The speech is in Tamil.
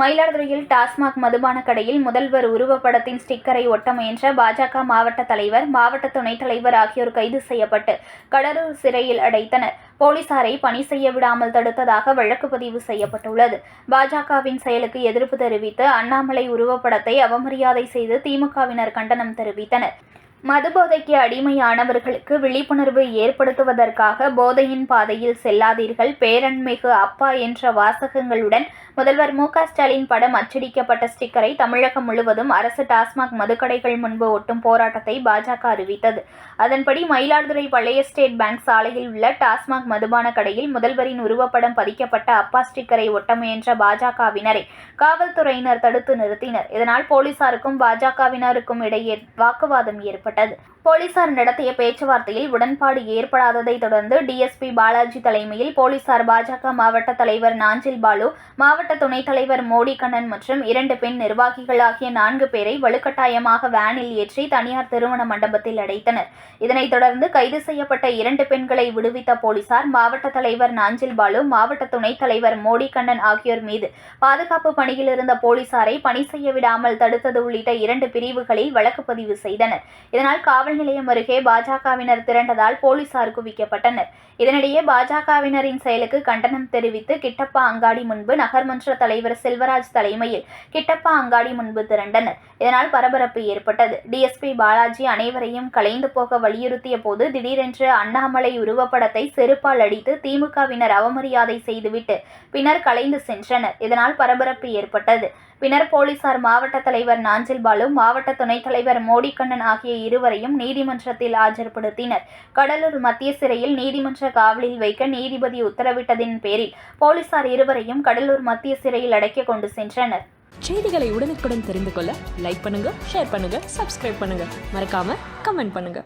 மயிலாடுதுறையில் டாஸ்மாக் மதுபான கடையில் முதல்வர் உருவப்படத்தின் ஸ்டிக்கரை ஒட்ட முயன்ற பாஜக மாவட்ட தலைவர் மாவட்ட துணைத் தலைவர் ஆகியோர் கைது செய்யப்பட்டு கடலூர் சிறையில் அடைத்தனர். போலீசாரை பணி செய்ய விடாமல் தடுத்ததாக வழக்கு பதிவு செய்யப்பட்டுள்ளது. பாஜகவின் செயலுக்கு எதிர்ப்பு தெரிவித்து அண்ணாமலை உருவப்படத்தை அவமரியாதை செய்து திமுகவினர் கண்டனம் தெரிவித்தனர். மதுபோதைக்கு அடிமையானவர்களுக்கு விழிப்புணர்வு ஏற்படுத்துவதற்காக போதையின் பாதையில் செல்லாதீர்கள். பேரன்மிகு அப்பா என்ற வாசகங்களுடன் முதல்வர் மு ஸ்டாலின் படம் அச்சடிக்கப்பட்ட ஸ்டிக்கரை தமிழகம் முழுவதும் அரசு டாஸ்மாக் மதுக்கடைகள் முன்பு ஒட்டும் போராட்டத்தை பாஜக அறிவித்தது. அதன்படி மயிலாடுதுறை பழைய ஸ்டேட் பேங்க் சாலையில் உள்ள டாஸ்மாக் மதுபான கடையில் முதல்வரின் உருவப்படம் பதிக்கப்பட்ட அப்பா ஸ்டிக்கரை ஒட்ட முயன்ற பாஜகவினரை காவல்துறையினர் தடுத்து நிறுத்தினர். இதனால் போலீசாருக்கும் பாஜகவினருக்கும் இடையே வாக்குவாதம் ஏற்பட்டது. வழங்கப்பட்டது போலீசார் நடத்திய பேச்சுவார்த்தையில் உடன்பாடு ஏற்படாததை தொடர்ந்து டிஎஸ்பி பாலாஜி தலைமையில் போலீசார் பாஜக மாவட்ட தலைவர் நாஞ்சில் பாலு மாவட்ட துணைத் தலைவர் மோடி கண்ணன் மற்றும் இரண்டு பெண் நிர்வாகிகள் ஆகிய நான்கு பேரை வலுக்கட்டாயமாக வேனில் ஏற்றி தனியார் திருமண மண்டபத்தில் அடைத்தனர். இதனைத் தொடர்ந்து கைது செய்யப்பட்ட இரண்டு பெண்களை விடுவித்த போலீசார் மாவட்ட தலைவர் நாஞ்சில் பாலு மாவட்ட துணைத் தலைவர் மோடி கண்ணன் ஆகியோர் மீது பாதுகாப்பு பணியில் இருந்த போலீசாரை பணி செய்ய விடாமல் தடுத்தது உள்ளிட்ட இரண்டு பிரிவுகளில் வழக்கு பதிவு செய்தனர். இதனால் காவல் காவல் நிலையம் அருகே பாஜகவினர் திரண்டதால் போலீசார் குவிக்கப்பட்டனர். இதனிடையே பாஜகவினரின் செயலுக்கு கண்டனம் தெரிவித்து கிட்டப்பா அங்காடி முன்பு நகர்மன்ற தலைவர் செல்வராஜ் தலைமையில் கிட்டப்பா அங்காடி முன்பு திரண்டனர். இதனால் பரபரப்பு ஏற்பட்டது. டிஎஸ்பி பாலாஜி அனைவரையும் கலைந்து போக வலியுறுத்திய போது திடீரென்று அண்ணாமலை உருவப்படத்தை செருப்பால் அடித்து திமுகவினர் அவமரியாதை செய்துவிட்டு பின்னர் கலைந்து சென்றனர். இதனால் பரபரப்பு ஏற்பட்டது. பின்னர் போலீசார் மாவட்ட தலைவர் நாஞ்சில் பாலு மாவட்ட துணைத் தலைவர் மோடிக்கண்ணன் ஆகிய இருவரையும் நீதிமன்றத்தில் ஆஜர்படுத்தினர். கடலூர் மத்திய சிறையில் நீதிமன்ற காவலில் வைக்க நீதிபதி உத்தரவிட்டதின் பேரில் போலீசார் இருவரையும் கடலூர் மத்திய சிறையில் அடைக்க கொண்டு சென்றனர். செய்திகளை உடனுக்குடன் தெரிந்து கொள்ள லைக் பண்ணுங்க ஷேர் பண்ணுங்க சப்ஸ்கிரைப் பண்ணுங்க. மறக்காம கமெண்ட் பண்ணுங்க.